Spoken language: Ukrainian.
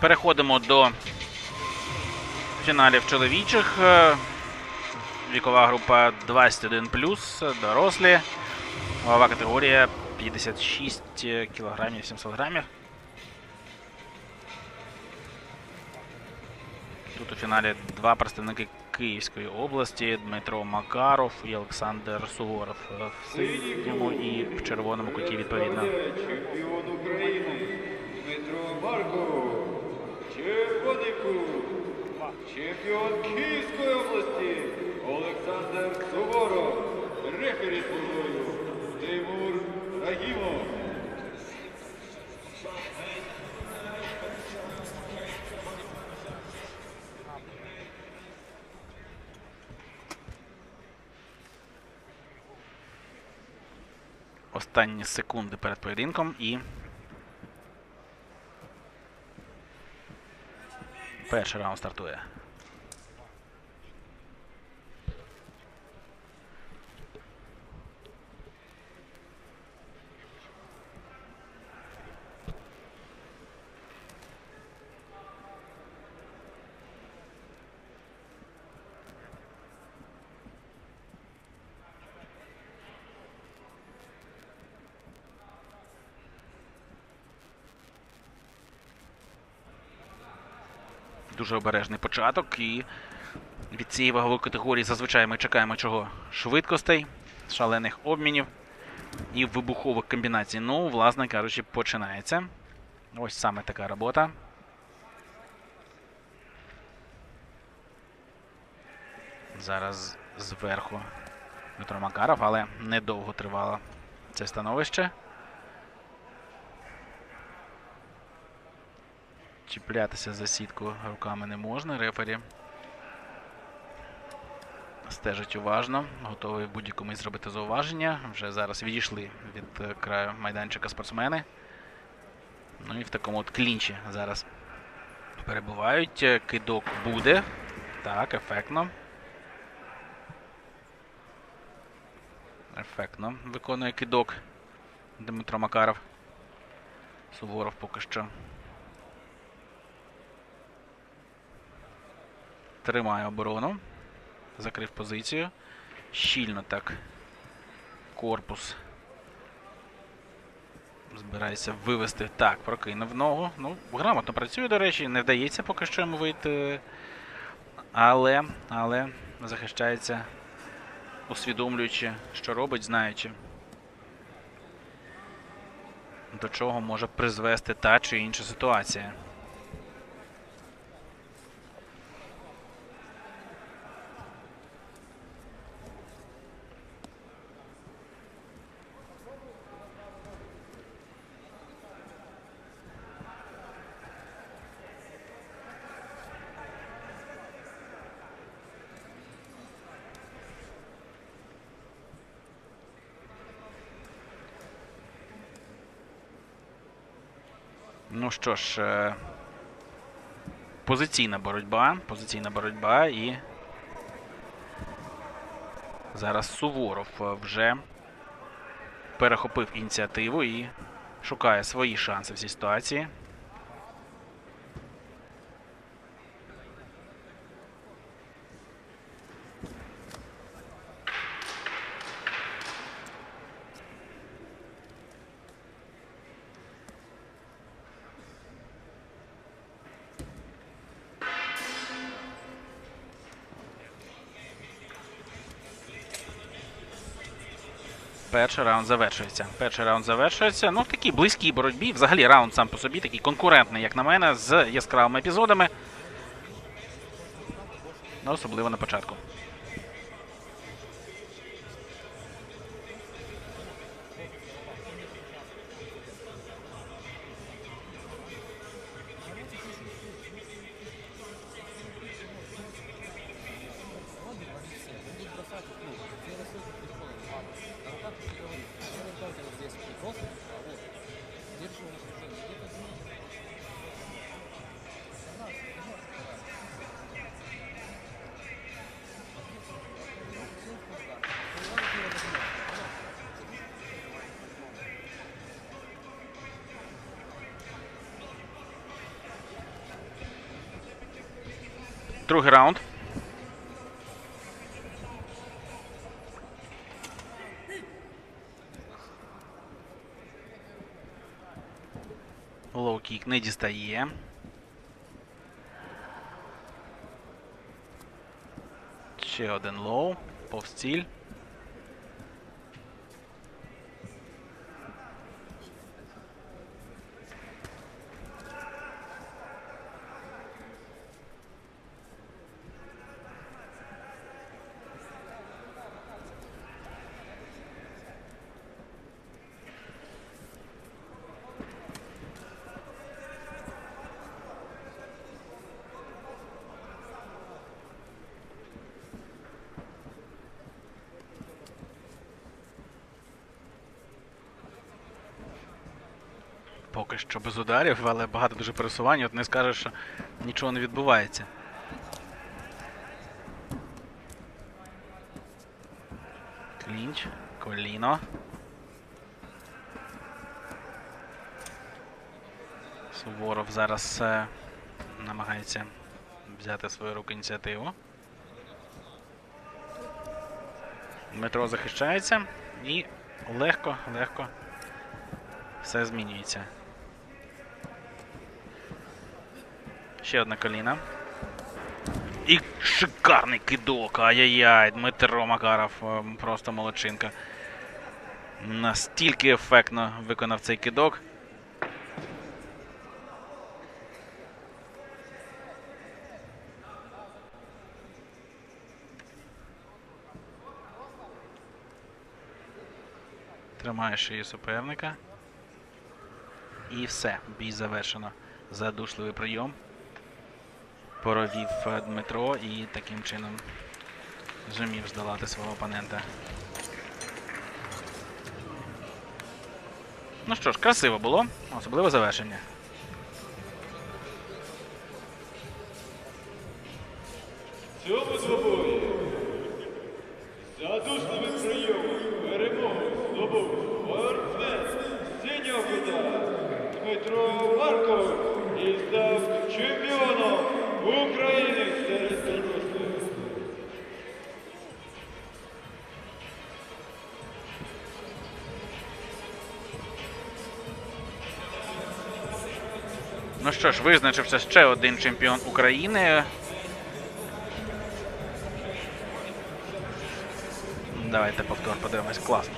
Переходимо до фіналів чоловічих. Е, Вікова група 21 дорослі. Вагова категорія 56 кілограмів 700 грамів. Тут у фіналі два представники Київської області Дмитро Макаров і Олександр Суворов е, в синьому і в червоному куті відповідно. Чемпіон України Дмитро Марков. Червоний. Чемпіон Київської області Олександр Суворов. Рефері службою Тимур Рагімов. Останні секунди перед поєдинком і. Перший раунд стартує. Дуже обережний початок. І від цієї вагової категорії зазвичай ми чекаємо чого? Швидкостей, шалених обмінів і вибухових комбінацій. Ну, власне кажучи, починається. Ось саме така робота. Зараз зверху Дмитро Макаров, але недовго тривало це становище. Чіплятися за сітку руками не можна. Рефері стежить уважно, готовий будь-якому зробити зауваження. Вже зараз відійшли від е, краю майданчика спортсмени. Ну і в такому от клінчі зараз перебувають. Е, Кидок буде. Так, ефектно. Ефектно виконує кидок Дмитро Макаров. Суворов поки що Тримає оборону. Закрив позицію. Щільно так. Корпус. Збирається вивести. Так, прокинув ногу. Ну, грамотно працює, до речі, не вдається поки що йому вийти. Але, але захищається, усвідомлюючи, що робить, знаючи, до чого може призвести та чи інша ситуація. Ну що ж, е, позиційна боротьба. Позиційна боротьба і. Зараз Суворов е, вже перехопив ініціативу і шукає свої шанси в цій ситуації. Перший раунд завершується. Перший раунд завершується. Ну, в такій близькій боротьбі. Взагалі раунд сам по собі такий конкурентний, як на мене, з яскравими епізодами. Ну, особливо на початку. Другий раунд. Лоу-кік не дістає. Ще один лоу. Повстіль. Поки що без ударів, але багато дуже пересувань. От не скажеш, що нічого не відбувається. Клінч, коліно. Суворов зараз е, намагається взяти свою руку ініціативу. Дмитро захищається і легко, легко все змінюється. Ще одна коліна. І шикарний кидок. Ай-яй-яй, Дмитро Макаров, е, просто молодчинка. Настільки ефектно виконав цей кидок. Тримає шиї суперника. І все, бій завершено. Задушливий прийом. Провів е, Дмитро і таким чином зумів здолати свого опонента. Ну що ж, красиво було, особливе завершення. В Ну що ж, визначився ще один чемпіон України. Давайте повтор подивимось. Класно.